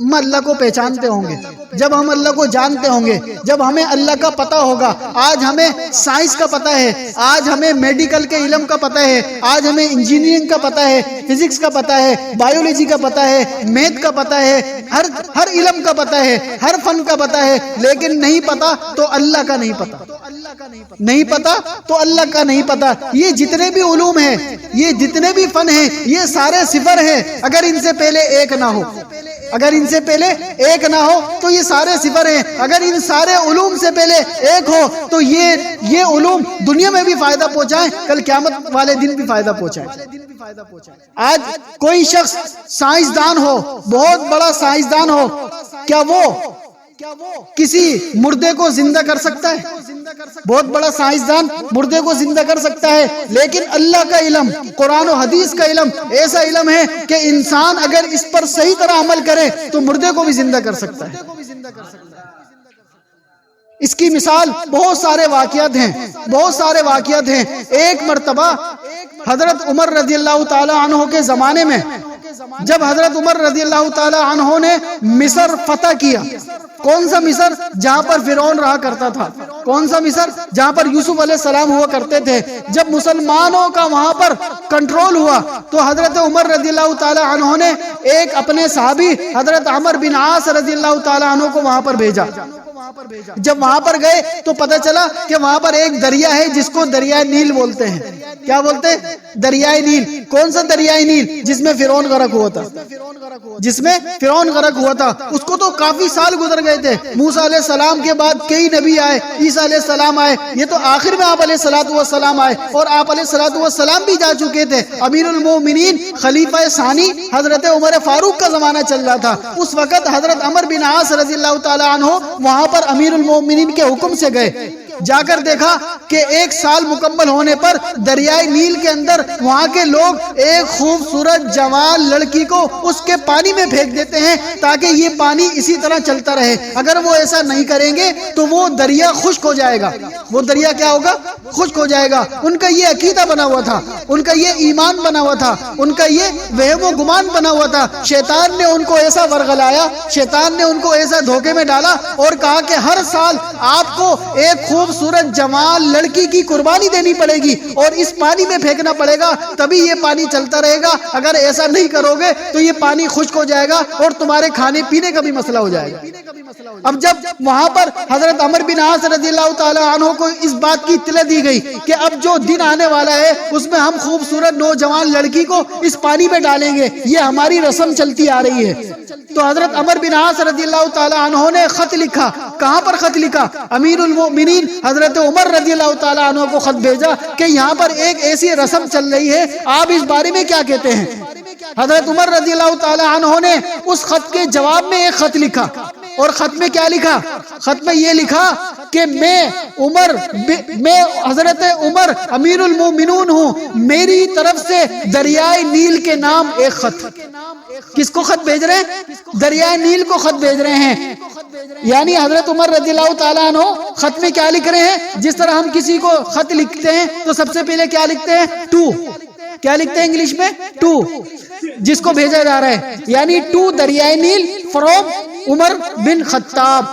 ہم اللہ کو پہچانتے ہوں گے۔ جب ہم اللہ کو جانتے ہوں گے، جب ہمیں اللہ کا پتہ ہوگا۔ آج ہمیں سائنس کا پتہ ہے، آج ہمیں میڈیکل کے علم کا پتہ ہے، آج ہمیں انجینئرنگ کا پتہ ہے، فزکس کا پتہ ہے، بایولوجی کا پتہ ہے، میتھ کا پتہ ہے، ہر ہر علم کا پتہ ہے، ہر فن کا پتہ ہے۔ لیکن نہیں پتا تو اللہ کا نہیں پتا۔ نہیں پتا تو اللہ کا نہیں پتا۔ یہ جتنے بھی علوم ہیں، یہ جتنے بھی فن ہیں، یہ سارے صفر ہیں۔ اگر ان سے پہلے ایک نہ ہو۔ اگر ان سے پہلے ایک نہ ہو تو یہ سارے صفر ہیں۔ اگر ان سارے علوم سے پہلے ایک ہو تو یہ یہ علوم دنیا میں بھی فائدہ پہنچائیں، کل قیامت والے دن بھی فائدہ پہنچائیں۔ آج کوئی شخص سائنسدان ہو، بہت بڑا سائنسدان ہو، کیا وہ کسی مردے کو زندہ کر سکتا ہے؟ بہت بڑا سائنسدان مردے کو زندہ کر سکتا ہے، لیکن اللہ کا علم، قرآن و حدیث کا علم ایسا علم ہے کہ انسان اگر اس پر صحیح طرح عمل کرے تو مردے کو بھی زندہ کر سکتا ہے۔ اس کی مثال بہت سارے واقعات ہیں، بہت سارے واقعات ہیں۔ ایک مرتبہ حضرت عمر رضی اللہ تعالی عنہ کے زمانے میں، جب حضرت عمر رضی اللہ تعالی عنہ نے مصر فتح کیا کون سا مصر جہاں پر فرعون رہا کرتا تھا؟ کون سا مصر جہاں پر یوسف علیہ السلام ہوا کرتے تھے؟ جب مسلمانوں کا وہاں پر کنٹرول ہوا، تو حضرت عمر رضی اللہ تعالی عنہ نے ایک اپنے صحابی حضرت عمر بن عاص رضی اللہ تعالی عنہ کو وہاں پر بھیجا۔ جب وہاں پر گئے تو پتہ چلا کہ وہاں پر ایک دریا ہے جس کو دریائے نیل بولتے ہیں۔ کیا بولتے؟ ہیں دریائے نیل۔ کون سا دریائے نیل؟ جس میں فرعون غرق ہوا تھا۔ جس میں فرعون غرق ہوا تھا۔ اس کو تو کافی سال گزر گئے تھے۔ موسیٰ علیہ السلام کے بعد کئی نبی آئے، عیسیٰ علیہ السلام آئے۔ یہ تو آخر میں آپ علیہ السلام والسلام آئے۔ اور آپ علیہ السلام والسلام بھی جا چکے تھے۔ امیر المومنین خلیفہ ثانی حضرت عمر فاروق کا زمانہ چل رہا تھا۔ اس وقت حضرت عمر بن عاص رضی اللہ تعالیٰ عنہ وہاں پر امیر المومنین کے حکم سے گئے۔ جا کر دیکھا کہ ایک سال مکمل ہونے پر دریائے نیل کے اندر وہاں کے لوگ ایک خوبصورت جوان لڑکی کو اس کے پانی میں پھینک دیتے ہیں تاکہ یہ پانی اسی طرح چلتا رہے۔ اگر وہ ایسا نہیں کریں گے تو وہ دریا خشک ہو جائے گا۔ وہ دریا کیا ہوگا؟ خشک ہو جائے گا۔ ان کا یہ عقیدہ بنا ہوا تھا۔ ان کا یہ ایمان بنا ہوا تھا۔ ان کا یہ وہم و گمان بنا ہوا تھا۔ شیطان نے ان کو ایسا ورگلایا شیطان نے ان کو ایسا دھوکے میں ڈالا اور کہا کہ ہر سال آپ کو ایک خوب خوبصورت جوان لڑکی کی قربانی دینی پڑے گی اور اس پانی میں پھینکنا پڑے گا، تبھی یہ پانی چلتا رہے گا۔ اگر ایسا نہیں کرو گے تو یہ پانی خشک ہو جائے گا اور تمہارے کھانے پینے کا بھی مسئلہ ہو جائے گا۔ اب جب وہاں پر حضرت عمر بن عاص رضی اللہ تعالی عنہ کو اس بات کی اطلاع دی گئی کہ اب جو دن آنے والا ہے، اس میں ہم خوبصورت نوجوان لڑکی کو اس پانی میں ڈالیں گے۔ یہ ہماری رسم چلتی آ رہی ہے۔ تو حضرت عمر بن عاص رضی اللہ تعالی عنہ نے خط لکھا۔ کہاں پر خط لکھا؟ امیر المؤمنین، حضرت عمر رضی اللہ تعالی عنہ کو خط بھیجا کہ یہاں پر ایک ایسی رسم چل رہی ہے، آپ اس بارے میں کیا کہتے ہیں؟ حضرت عمر رضی اللہ تعالی عنہ نے اس خط کے جواب میں ایک خط لکھا۔ اور خط میں کیا لکھا؟ خط میں یہ لکھا کہ میں عمر میں حضرت عمر امیر المومنون ہوں، میری طرف سے دریائے نیل کے نام ایک خط۔ کس کو خط بھیج رہے ہیں؟ دریائے نیل کو خط بھیج رہے ہیں۔ یعنی حضرت عمر رضی اللہ تعالیٰ عنہ خط میں کیا لکھ رہے ہیں؟ جس طرح ہم کسی کو خط لکھتے ہیں تو سب سے پہلے کیا لکھتے ہیں؟ ٹو کیا لکھتے ہیں انگلش میں؟ ٹو جس کو بھیجا جا رہا ہے۔ یعنی ٹو دریائے نیل فروم عمر بن خطاب۔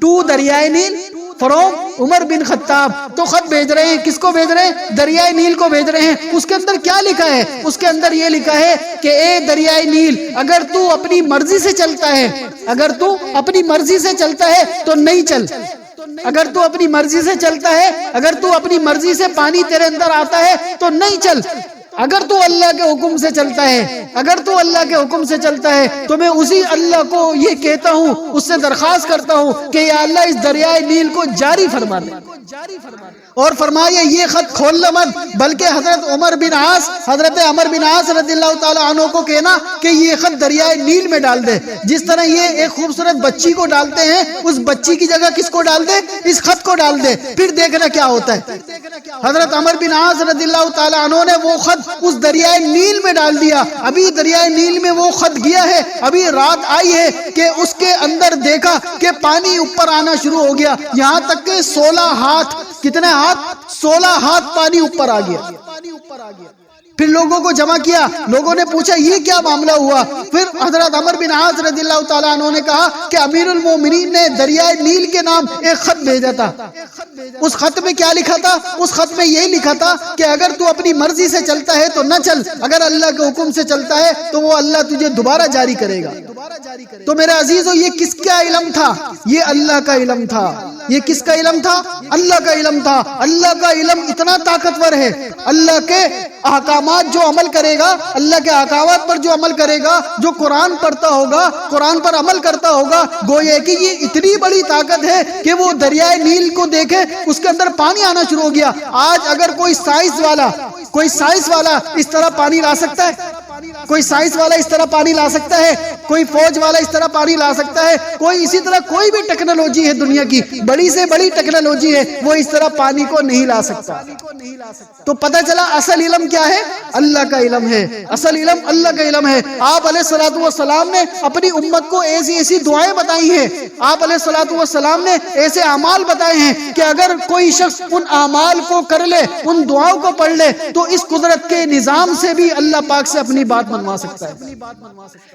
ٹو دریائے نیل فروم عمر بن خطاب تو خط بھیج رہے ہیں، کس کو بھیج رہے ہیں؟ دریائے نیل کو بھیج رہے ہیں۔ اس کے اندر کیا لکھا ہے؟ اس کے اندر یہ لکھا ہے کہ اے دریائے نیل، اگر تو اپنی مرضی سے چلتا ہے، اگر تو اپنی مرضی سے چلتا ہے تو نہیں چل۔ اگر تو اپنی مرضی سے چلتا ہے، اگر تو اپنی مرضی سے پانی تیرے اندر آتا ہے تو نہیں چل۔ اگر تو اللہ کے حکم سے چلتا ہے، اگر تو اللہ کے حکم سے چلتا ہے، تو میں اسی اللہ کو یہ کہتا ہوں، اس سے درخواست کرتا ہوں کہ یا اللہ اس دریائے نیل کو جاری فرما دے۔ اور فرمایا یہ خط کھولنا مت، بلکہ حضرت عمر بن عاص، حضرت عمر بن عاص رضی اللہ تعالی عنہ کو کہنا کہ یہ خط دریائے نیل میں ڈال دے۔ جس طرح یہ ایک خوبصورت بچی کو ڈالتے ہیں، اس بچی کی جگہ کس کو ڈال دے؟ اس خط کو ڈال دے۔ پھر دیکھنا کیا ہوتا ہے۔ حضرت عمر بن عاص رضی اللہ تعالی عنہ نے وہ خط اس دریائے نیل میں ڈال دیا۔ ابھی دریائے نیل میں وہ خط گیا ہے۔ ابھی رات آئی ہے کہ اس کے اندر دیکھا کہ پانی اوپر آنا شروع ہو گیا۔ یہاں تک کہ سولہ ہاتھ، کتنے ہاتھ؟ سولہ ہاتھ پانی اوپر آ گیا پانی اوپر آ گیا۔ پھر لوگوں کو جمع کیا، لوگوں نے پوچھا، یہ کیا معاملہ ہوا؟ پھر حضرت عمر بن عاص رضی اللہ تعالیٰ عنہ نے کہا کہ امیر المومنین نے دریائے نیل کے نام ایک خط بھیجا تھا۔ اس خط میں کیا لکھا تھا؟ اس خط میں یہی لکھا تھا کہ اگر تو اپنی مرضی سے چلتا ہے تو نہ چل، اگر اللہ کے حکم سے چلتا ہے تو وہ اللہ تجھے دوبارہ جاری کرے گا۔ تو میرے عزیزو یہ کس کا علم تھا؟ یہ اللہ کا علم تھا۔ یہ کس کا علم تھا؟ اللہ کا علم تھا۔ اللہ کا علم اتنا طاقتور ہے۔ اللہ کے احکامات جو عمل کرے گا اللہ کے احکامات پر جو عمل کرے گا جو قرآن پڑھتا ہوگا قرآن پر عمل کرتا ہوگا گویا کہ یہ اتنی بڑی طاقت ہے کہ وہ دریائے نیل کو دیکھے اس کے اندر پانی آنا شروع ہو گیا۔ آج اگر کوئی سائنس والا کوئی سائنس والا اس طرح پانی لا سکتا ہے؟ کوئی سائنس والا اس طرح پانی لا سکتا ہے؟ کوئی فوج والا اس طرح پانی لا سکتا ہے؟ کوئی اسی طرح کوئی بھی ٹیکنالوجی ہے دنیا کی، بڑی سے بڑی ٹیکنالوجی ہے، وہ اس طرح پانی کو نہیں لا سکتا۔ تو پتہ چلا اصل علم کیا ہے؟ اللہ کا علم ہے۔ اصل علم اللہ کا علم ہے۔ آپ علیہ السلاۃ والسلام نے اپنی امت کو ایسی ایسی دعائیں بتائی ہیں۔ آپ علیہ السلاۃ والسلام نے ایسے اعمال بتائے ہیں کہ اگر کوئی شخص ان اعمال کو کر لے، ان دعاؤں کو پڑھ لے، تو اس قدرت کے نظام سے بھی اللہ پاک سے اپنی بات بات منوا سکتا ہے۔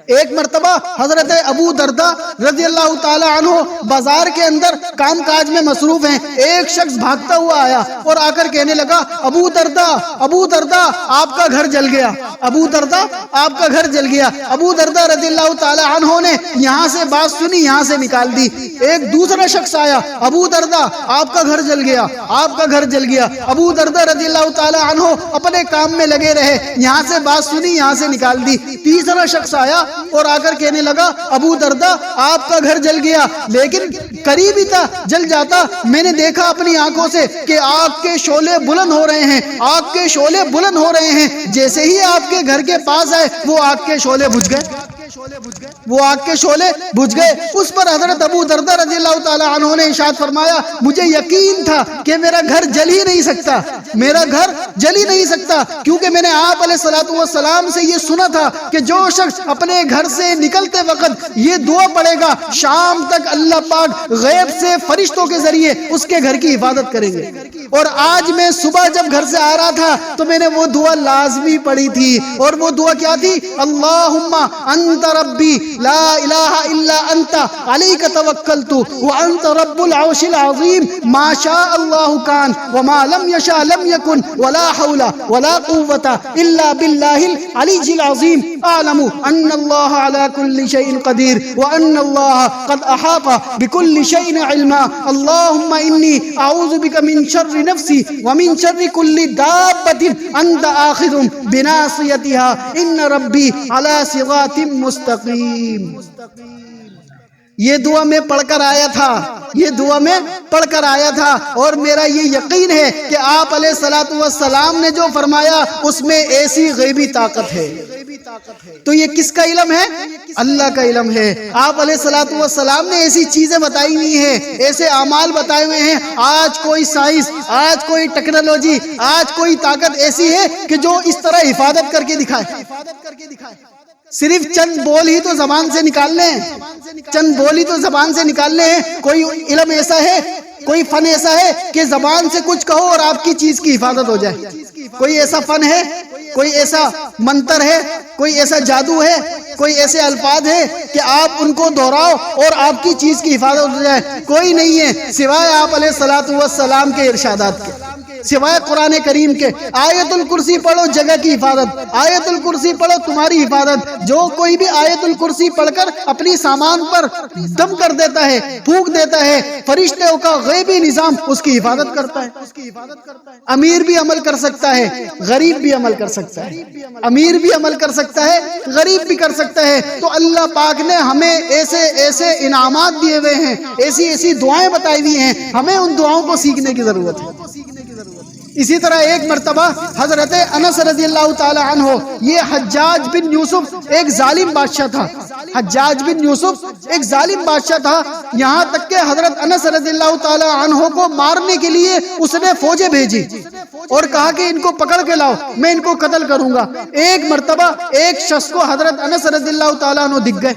ایک مرتبہ حضرت ابو دردا رضی اللہ تعالی عنہ بازار کے اندر کام کاج میں مصروف ہیں۔ ایک شخص بھاگتا ہوا آیا اور آ کر کہنے لگا ابو دردا ابو دردا آپ کا گھر جل گیا۔ ابو دردا آپ کا گھر جل گیا۔ ابو دردا رضی اللہ تعالی عنہ نے یہاں سے بات سنی یہاں سے نکال دی۔ ایک دوسرا شخص آیا ابو دردا آپ کا گھر جل گیا آپ کا گھر جل گیا۔ ابو دردا رضی اللہ تعالی عنہ اپنے کام میں لگے رہے۔ یہاں سے بات سنی یہاں سے نکال نکال دی۔ تیسرا شخص آیا اور آ کر کہنے لگا، ابو دردا آپ کا گھر جل گیا۔ لیکن قریب ہی تھا، جل جاتا۔ میں نے دیکھا اپنی آنکھوں سے کہ آگ کے شعلے بلند ہو رہے ہیں۔ آگ کے شعلے بلند ہو رہے ہیں۔ جیسے ہی آپ کے گھر کے پاس آئے، وہ آگ کے شعلے بجھ گئے۔ وہ آگ کے شعلے بجھ گئے۔ اس پر حضرت ابو دردہ رضی اللہ تعالی عنہ نے اشاد فرمایا، مجھے یقین تھا کہ میرا گھر جل ہی نہیں سکتا۔ میرا گھر جل ہی نہیں سکتا، کیونکہ میں نے آپ علیہ الصلوۃ والسلام سے یہ سنا تھا کہ جو شخص اپنے گھر سے نکلتے وقت یہ دعا پڑے گا، شام تک اللہ پاک غیب سے فرشتوں کے ذریعے اس کے گھر کی حفاظت کریں گے۔ اور آج میں صبح جب گھر سے آ رہا تھا تو میں نے وہ دعا لازمی پڑھی تھی۔ اور وہ دعا کیا تھی؟ اللہم انت ربی، لا الہ الا انت، علیک توکلت وانت رب العرش العظیم، ما شاء اللہ کان وما لم یشاء لم لم يكن ولا حول ولا قوة إلا بالله العلي العظيم. أعلم أن الله على كل شيء قدير وأن الله قد أحاط بكل شيء علما. اللهم إني أعوذ بك من شر نفسي ومن شر كل دابة أنت آخذ بناصيتها. إن ربي على صراط مستقيم. یہ دعا میں پڑھ کر آیا تھا، یہ دعا میں پڑھ کر آیا تھا۔ اور میرا یہ یقین ہے کہ آپ علیہ السلاۃ والسلام نے جو فرمایا، اس میں ایسی غیبی طاقت ہے۔ تو یہ کس کا علم ہے؟ اللہ کا علم ہے۔ آپ علیہ السلاۃ والسلام نے ایسی چیزیں بتائی ہوئی ہیں، ایسے اعمال بتائے ہوئے ہیں۔ آج کوئی سائنس، آج کوئی ٹیکنالوجی، آج کوئی طاقت ایسی ہے کہ جو اس طرح حفاظت کر کے دکھائے حفاظت کر کے دکھائے۔ صرف چند بول ہی تو زبان سے نکالنے ہیں چند بول ہی تو زبان سے نکالنے ہیں کوئی علم ایسا ہے، کوئی فن ایسا ہے کہ زبان سے کچھ کہو اور آپ کی چیز کی حفاظت ہو جائے۔ کوئی ایسا فن ہے، کوئی ایسا منتر ہے، کوئی ایسا جادو ہے، کوئی ایسے الفاظ ہیں کہ آپ ان کو دہراؤ اور آپ کی چیز کی حفاظت ہو جائے۔ کوئی نہیں ہے سوائے آپ علیہ السلاۃ والسلام کے ارشادات کے۔ سوائے قرآن کریم کے، آیت الکرسی پڑھو، جگہ کی حفاظت۔ آیت الکرسی پڑھو، تمہاری حفاظت۔ جو کوئی بھی آیت الکرسی پڑھ کر اپنی سامان پر دم کر دیتا ہے، پھونک دیتا ہے، فرشتوں کا غیبی نظام اس کی حفاظت کرتا ہے۔ امیر بھی عمل کر سکتا ہے، غریب بھی عمل کر سکتا ہے۔ امیر بھی عمل کر سکتا ہے، غریب بھی کر سکتا ہے۔ تو اللہ پاک نے ہمیں ایسے ایسے انعامات دیے ہوئے ہیں، ایسی ایسی دعائیں بتائی ہوئی ہیں، ہمیں ان دعاؤں کو سیکھنے کی ضرورت ہے۔ اسی طرح ایک مرتبہ حضرت انس رضی اللہ تعالی عنہ، یہ حجاج بن یوسف ایک ظالم بادشاہ تھا۔ حجاج بن یوسف ایک ظالم بادشاہ تھا۔ یہاں تک کہ حضرت انس رضی اللہ تعالی عنہ کو مارنے کے لیے اس نے فوجیں بھیجی اور کہا کہ ان کو پکڑ کے لاؤ، میں ان کو قتل کروں گا۔ ایک مرتبہ ایک شخص کو حضرت انس رضی اللہ تعالیٰ عنہ دکھ گئے۔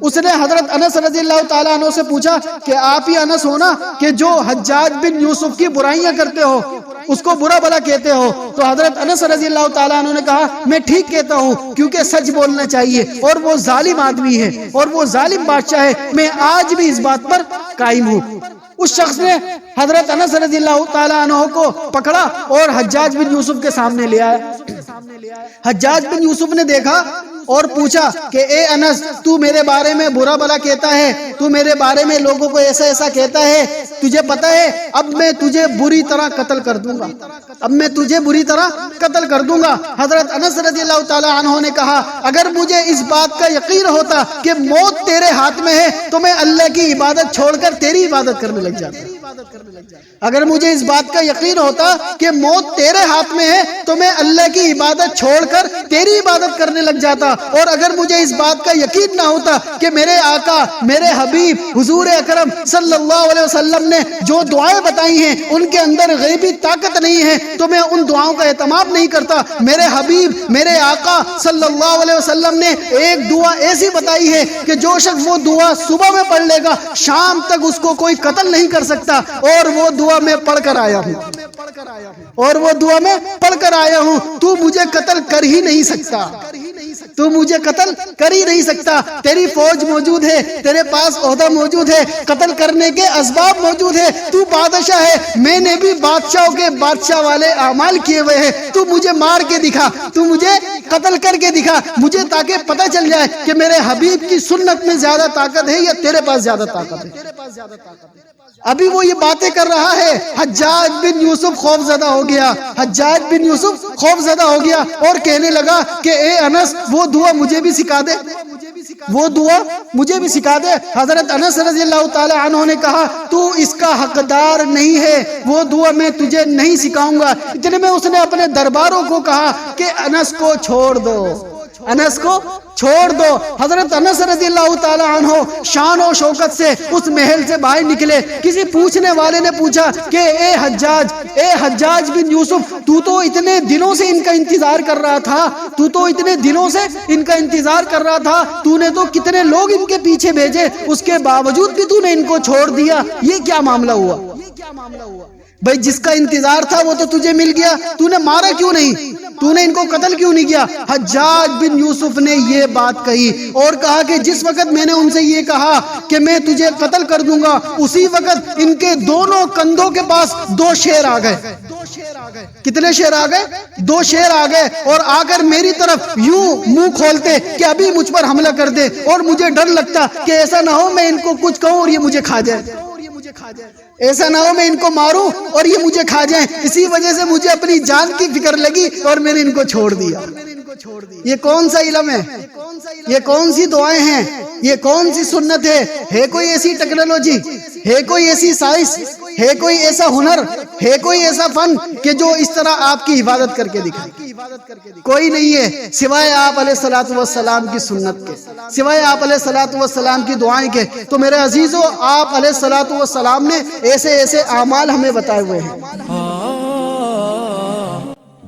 اس نے حضرت انس رضی اللہ تعالیٰ عنہ سے پوچھا کہ آپ ہی انس ہونا کہ جو حجاج بن یوسف کی برائیاں کرتے ہو۔ اس کو برا بلا کہتے ہو تو حضرت انس رضی اللہ تعالیٰ عنہ نے کہا، میں ٹھیک کہتا ہوں کیونکہ سچ بولنا چاہیے اور وہ ظالم آدمی ہے اور وہ ظالم بادشاہ ہے، میں آج بھی اس بات پر قائم ہوں۔ اس شخص نے حضرت انس رضی اللہ تعالیٰ عنہ کو پکڑا اور حجاج بن یوسف کے سامنے لے آیا۔ حجاج بن یوسف نے دیکھا اور پوچھا کہ اے انس، تو میرے بارے میں برا بلا کہتا ہے، تو میرے بارے میں لوگوں کو ایسا ایسا کہتا ہے، تجھے پتا ہے، اب میں تجھے بری طرح قتل کر دوں گا۔ اب میں تجھے بری طرح قتل کر دوں گا۔ حضرت انس رضی اللہ تعالی عنہ نے کہا، اگر مجھے اس بات کا یقین ہوتا کہ موت تیرے ہاتھ میں ہے، تو میں اللہ کی عبادت چھوڑ کر تیری عبادت کرنے لگ جاتا۔ اگر مجھے اس بات کا یقین ہوتا کہ موت تیرے ہاتھ میں ہے، تو میں اللہ کی عبادت چھوڑ کر تیری عبادت کرنے لگ جاتا۔ اور اگر مجھے اس بات کا یقین نہ ہوتا کہ میرے آقا، میرے حبیب، حضور اکرم صلی اللہ علیہ وسلم نے جو دعائیں بتائی ہیں، ان کے اندر غیبی طاقت نہیں ہے، تو میں ان دعاؤں کا اہتمام نہیں کرتا۔ میرے حبیب، میرے آقا صلی اللہ علیہ وسلم نے ایک دعا ایسی بتائی ہے کہ جو شخص وہ دعا صبح میں پڑھ لے گا، شام تک اس کو کوئی قتل نہیں کر سکتا۔ اور وہ دعا میں پڑھ کر آیا ہوں۔ اور وہ دعا میں پڑھ کر آیا ہوں۔ تو مجھے قتل کر ہی نہیں سکتا۔ تو مجھے قتل کر ہی نہیں سکتا۔ تیری فوج موجود ہے، تیرے پاس عہدہ موجود ہے، قتل کرنے کے اسباب موجود ہے تو بادشاہ ہے، میں نے بھی بادشاہوں کے بادشاہ والے اعمال کیے ہوئے ہیں۔ تو مجھے مار کے دکھا، تو مجھے قتل کر کے دکھا۔ مجھے تاکہ پتہ چل جائے کہ میرے حبیب کی سنت میں زیادہ طاقت ہے یا تیرے پاس زیادہ طاقت ہے۔ ابھی وہ یہ باتیں کر رہا ہے۔ حجاج بن یوسف خوف زدہ ہو گیا۔ حجاج بن یوسف خوف زدہ ہو گیا اور کہنے لگا کہ اے انس، وہ دعا مجھے بھی سکھا دے۔ وہ دعا مجھے بھی سکھا دے۔ حضرت انس رضی اللہ تعالی عنہ نے کہا، تو اس کا حقدار نہیں ہے۔ وہ دعا میں تجھے نہیں سکھاؤں گا۔ اتنے میں اس نے اپنے درباروں کو کہا کہ انس کو چھوڑ دو۔ انس کو چھوڑ دو۔ حضرت انس رضی اللہ تعالی عنہ شان و شوکت سے اس محل سے باہر نکلے۔ کسی پوچھنے والے نے پوچھا کہ اے حجاج اے حجاج بن یوسف، تو تو اتنے دنوں سے ان کا انتظار کر رہا تھا، تو تو اتنے دنوں سے ان کا انتظار کر رہا تھا، تو نے تو کتنے لوگ ان کے پیچھے بھیجے، اس کے باوجود بھی تو نے ان کو چھوڑ دیا۔ یہ کیا معاملہ ہوا؟ بھائی جس کا انتظار تھا وہ تو تجھے مل گیا۔ تو نے مارا کیوں نہیں؟ تو نے ان کو قتل کیوں نہیں کیا؟ حجاج بن یوسف نے یہ بات کہی اور کہا کہ جس وقت میں نے ان سے یہ کہا کہ میں تجھے قتل کر دوں گا، اسی وقت ان کے دونوں کندھوں کے پاس دو شیر آ گئے۔ کتنے شیر آ گئے؟ دو شیر آ گئے اور آ کر میری طرف یوں منہ کھولتے کہ ابھی مجھ پر حملہ کر دے اور مجھے ڈر لگتا کہ ایسا نہ ہو میں ان کو کچھ کہوں اور یہ مجھے کھا جائے۔ ایسا نہ ہو میں ان کو ماروں اور یہ مجھے کھا جائیں۔ اسی وجہ سے مجھے اپنی جان کی فکر لگی اور میں نے ان کو چھوڑ دیا۔ یہ کون سا علم ہے؟ یہ کون سی دعائیں ہیں؟ یہ کون سی سنت ہے؟ ہے کوئی ایسی ٹیکنالوجی؟ ہے کوئی ایسی سائنس؟ ہے کوئی ایسا ہنر؟ ہے کوئی ایسا فن کہ جو اس طرح آپ کی عبادت کر کے دکھائے؟ کوئی نہیں ہے سوائے آپ علیہ السلاۃ والسلام کی سنت کے، سوائے آپ علیہ السلاۃ والسلام کی دعائیں کے۔ تو میرے عزیزوں آپ علیہ السلاۃ والسلام نے ایسے ایسے اعمال ہمیں بتائے ہوئے ہیں۔